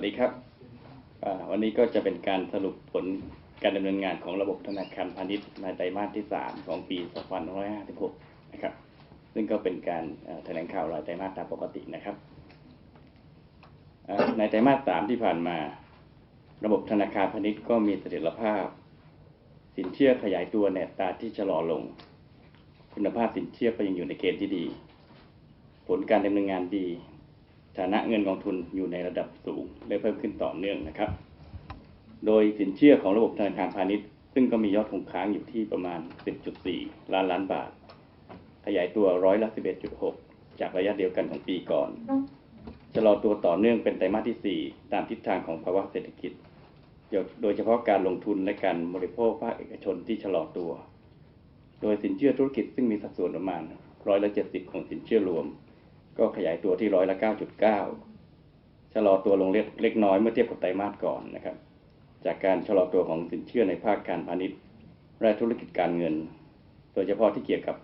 วัสดีครับวันนี้ก็จะเป็นการสรุปผลการดำเนินงานของระบบธนาคารพาณิชย์ในไตรมาสที่ 3 ของปี 2556 นะครับ ซึ่งก็เป็นการแถลงข่าวรายไตรมาสตามปกตินะครับ ในไตรมาส 3 ที่ผ่านมา ระบบธนาคารพาณิชย์ก็มีเสถียรภาพ สินเชื่อขยายตัวในอัตาที่ชะลอลง คุณภาพสินเชื่อก็ยังอยู่ในเกณฑ์ที่ดี ผลการดำเนินงานดี ฐานะเงินกองทุนอยู่ในระดับสูงและเพิ่มขึ้นต่อเนื่องนะครับ โดยสินเชื่อของระบบธนาคารพาณิชย์ ซึ่งก็มียอดคงค้างอยู่ที่ประมาณ 10.4 ล้านล้านบาท ขยายตัวร้อยละ 11.6 จากระยะเดียวกันของปีก่อนชะลอตัวต่อเนื่องเป็นไตรมาสที่ 4 ตามทิศทางของภาวะเศรษฐกิจ โดยเฉพาะการลงทุนและการบริโภคภาคเอกชนที่ชะลอตัว โดยสินเชื่อธุรกิจซึ่งมีสัดส่วนประมาณร้อยละ70 ของสินเชื่อรวม ก็ขยายตัวที่ร้อยละ 9.9 ชะลอตัวลงเล็กน้อยเมื่อเทียบกับไตรมาสก่อนนะครับ จากการชะลอตัวของสินเชื่อในภาคการพาณิชย์และธุรกิจการเงิน โดยเฉพาะที่เกี่ยวกับ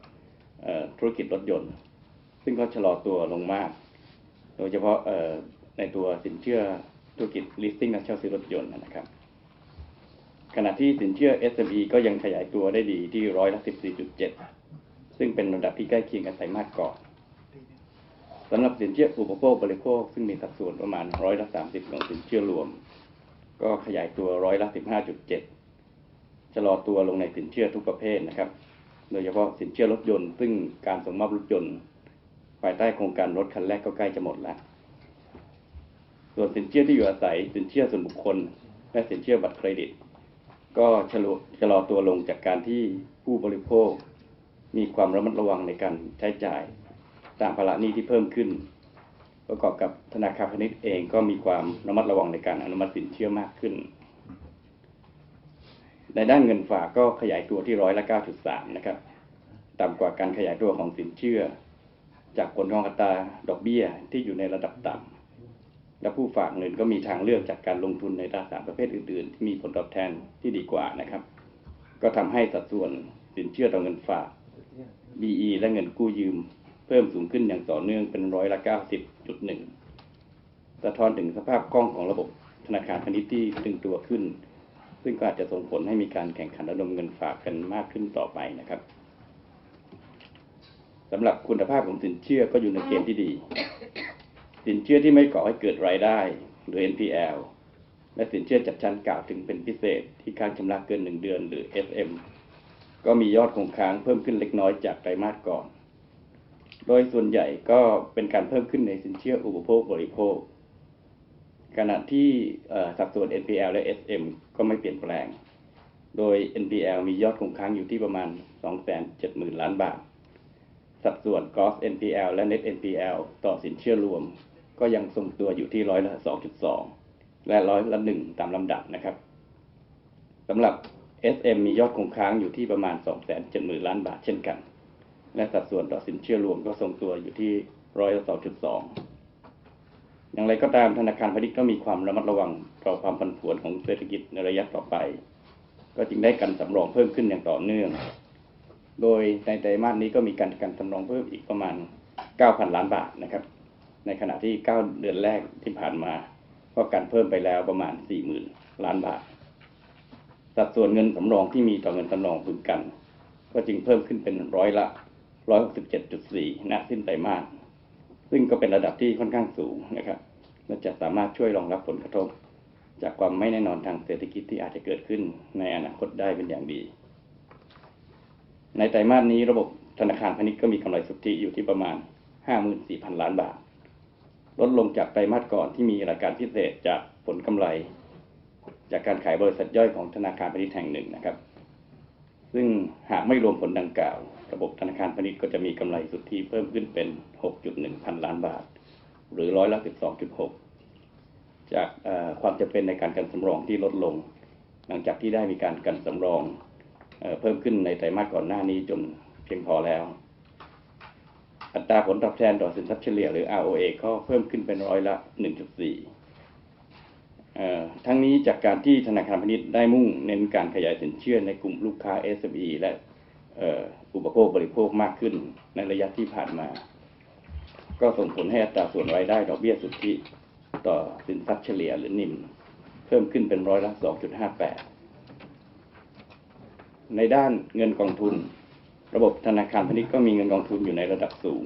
ธุรกิจรถยนต์ ซึ่งก็ชะลอตัวลงมาก โดยเฉพาะในตัวสินเชื่อธุรกิจ leasing และเช่าซื้อรถยนต์นะครับ ขณะที่สินเชื่อ SME ก็ยังขยายตัวได้ดีที่ร้อยละ 14.7 ซึ่งเป็นระดับที่ใกล้เคียงกับไตรมาสก่อน สำหรับสินเชื่ออุปโภคบริโภคซึ่งมีสัดส่วนประมาณร้อยละ30ของสินเชื่อรวม ก็ขยายตัวร้อยละ15.7ชะลอตัวลงในสินเชื่อทุกประเภทนะครับ โดยเฉพาะสินเชื่อรถยนต์ ซึ่งการส่งมอบรถยนต์ภายใต้โครงการรถคันแรกก็ใกล้จะหมดแล้ว ส่วนสินเชื่อที่อยู่อาศัย สินเชื่อส่วนบุคคล และสินเชื่อบัตรเครดิต ก็ชะลอชะลอตัวลงจากการที่ผู้บริโภค มีความระมัดระวังในการใช้จ่าย ตามภาระหนี้ที่เพิ่มขึ้น ประกอบกับธนาคารพาณิชย์เองก็มีความระมัดระวังในการอนุมัติสินเชื่อมากขึ้น ในด้านเงินฝากก็ขยายตัวที่ร้อยละ 9.3 นะครับ ต่ำกว่าการขยายตัวของสินเชื่อ จากผลของอัตราดอกเบี้ยที่อยู่ในระดับต่ำและผู้ฝากเงินก็มีทางเลือกจากการลงทุนในตราสารประเภทอื่นๆ ที่มีผลตอบแทนที่ดีกว่านะครับ ก็ทำให้สัดส่วนสินเชื่อต่อเงินฝาก BE และเงินกู้ยืม เพิ่มสูงขึ้นอย่างต่อเนื่องเป็นร้อยละ90.1 สะท้อนถึงสภาพคล่องของระบบธนาคารพาณิชย์ที่ตึงตัวขึ้น ซึ่งก็อาจจะส่งผลให้มีการแข่งขันระดมเงินฝากกันมากขึ้นต่อไปนะครับสำหรับคุณภาพของสินเชื่อก็อยู่ในเกณฑ์ที่ดี สินเชื่อที่ไม่ก่อให้เกิดรายได้ หรือ NPL และสินเชื่อจัดชั้นกล่าวถึงเป็นพิเศษที่ค้างชำระเกินหนึ่งเดือนหรือ SM ก็มียอดคงค้างเพิ่มขึ้นเล็กน้อยจากไตรมาสก่อน โดยส่วนใหญ่ก็เป็นการเพิ่มขึ้นในสินเชื่ออุปโภคบริโภค ขณะที่สัดส่วน NPL และ SM ก็ไม่เปลี่ยนแปลง โดย NPL มียอดคงค้างอยู่ที่ประมาณ 270,000 ล้านบาท สัดส่วน Gross NPL และ Net NPL ต่อสินเชื่อรวม ก็ยังทรงตัวอยู่ที่ร้อยละ 2.2 และร้อยละ1ตามลำดับนะครับสำหรับ SM มียอดคงค้างอยู่ที่ประมาณ 270,000 ล้านบาทเช่นกัน และสัดส่วนต่อสินเชื่อรวมก็ทรงตัวอยู่ที่ร้อยละ2.2อย่างไรก็ตามธนาคารพาณิชย์ก็มีความระมัดระวังต่อความผันผวนของเศรษฐกิจในระยะต่อไป ก็จึงได้กันสำรองเพิ่มขึ้นอย่างต่อเนื่อง โดยในไตรมาสนี้ก็มีการกันสำรองเพิ่มอีกประมาณ 9,000 ล้านบาทนะครับ ในขณะที่ 9 เดือนแรกที่ผ่านมา ก็กันเพิ่มไปแล้วประมาณ 40,000 ล้านบาท สัดส่วนเงินสำรองที่มีต่อเงินสำรองพึงกัน ก็จึงเพิ่มขึ้นเป็นร้อยละ 167.4 ณ สิ้นไตรมาส ซึ่งก็เป็นระดับที่ค่อนข้างสูงนะครับ และจะสามารถช่วยรองรับผลกระทบ จากความไม่แน่นอนทางเศรษฐกิจที่อาจจะเกิดขึ้นในอนาคตได้เป็นอย่างดี ในไตรมาสนี้ระบบธนาคารพาณิชย์ก็มีกำไรสุทธิอยู่ที่ประมาณ 54,000 ล้านบาท ลดลงจากไตรมาสก่อนที่มีรายการพิเศษจากผลกำไร จากการขายบริษัทย่อยของธนาคารพาณิชย์แห่งหนึ่งนะครับ ซึ่งหากไม่รวมผลดังกล่าว ระบบธนาคารพาณิชย์ก็จะมีกำไรสุทธิเพิ่มขึ้นเป็น 6.1 พันล้านบาท หรือร้อยละ 12.6 จากความจำเป็นในการกันสำรองที่ลดลง หลังจากที่ได้มีการกันสำรองเอเพิ่มขึ้นในไตรมาสก่อนหน้านี้จนเพียงพอแล้ว อัตราผลตอบแทนต่อสินทรัพย์เฉลี่ยหรือ ROA ก็เพิ่มขึ้นเป็นร้อยละ 1.4เอ่ ทั้งนี้จากการที่ธนาคารพาณิชย์ได้มุ่งเน้นการขยายสินเชื่อในกลุ่มลูกค้า SME และเอ่ออุปโภคบริโภคมากขึ้นในระยะที่ผ่านมา ก็ส่งผลให้อัตราส่วนรายได้ดอกเบี้ยสุทธิต่อสินทรัพย์เฉลี่ยหรือนิมเพิ่มขึ้นเป็นร้อยละ 2.58 ในด้านเงินกองทุน ระบบธนาคารพาณิชย์ก็มีเงินกองทุนอยู่ในระดับสูง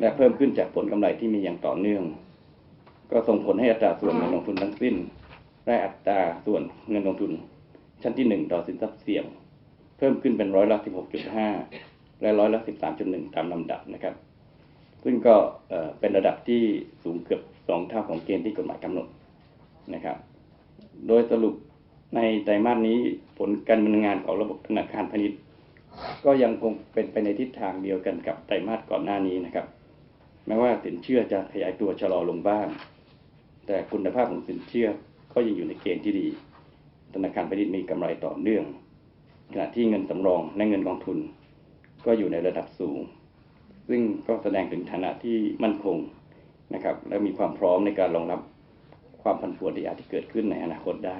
และเพิ่มขึ้นจากผลกำไรที่มีอย่างต่อเนื่อง ก็ส่งผลให้อัตราส่วนเงินลงทุนทั้งสิ้นและอัตราส่วนเงินลงทุน ชั้นที่หนึ่งต่อสินทรัพย์เสี่ยง เพิ่มขึ้นเป็นร้อยละ16.5และร้อยละ13.1ตามลำดับนะครับ ซึ่งก็เอ่อเป็นระดับที่สูงเกือบสองเท่าของเกณฑ์ที่กฎหมายกำหนดนะครับ โดยสรุปในไตรมาสนี้ผลการดำเนินงานของระบบธนาคารพาณิชย์ ก็ยังคงเป็นไปในทิศทางเดียวกันกับไตรมาสก่อนหน้านี้นะครับ แม้ว่าสินเชื่อจะขยายตัวชะลอลงบ้าง แต่คุณภาพของสินเชื่อก็ยังอยู่ในเกณฑ์ที่ดี ธนาคารพาณิชย์มีกำไรต่อเนื่อง ขณะที่เงินสำรองและเงินกองทุน ก็อยู่ในระดับสูง ซึ่งก็แสดงถึงฐานะที่มั่นคงนะครับ และมีความพร้อมในการรองรับความผันผวนที่อาจจะเกิดขึ้นในอนาคตได้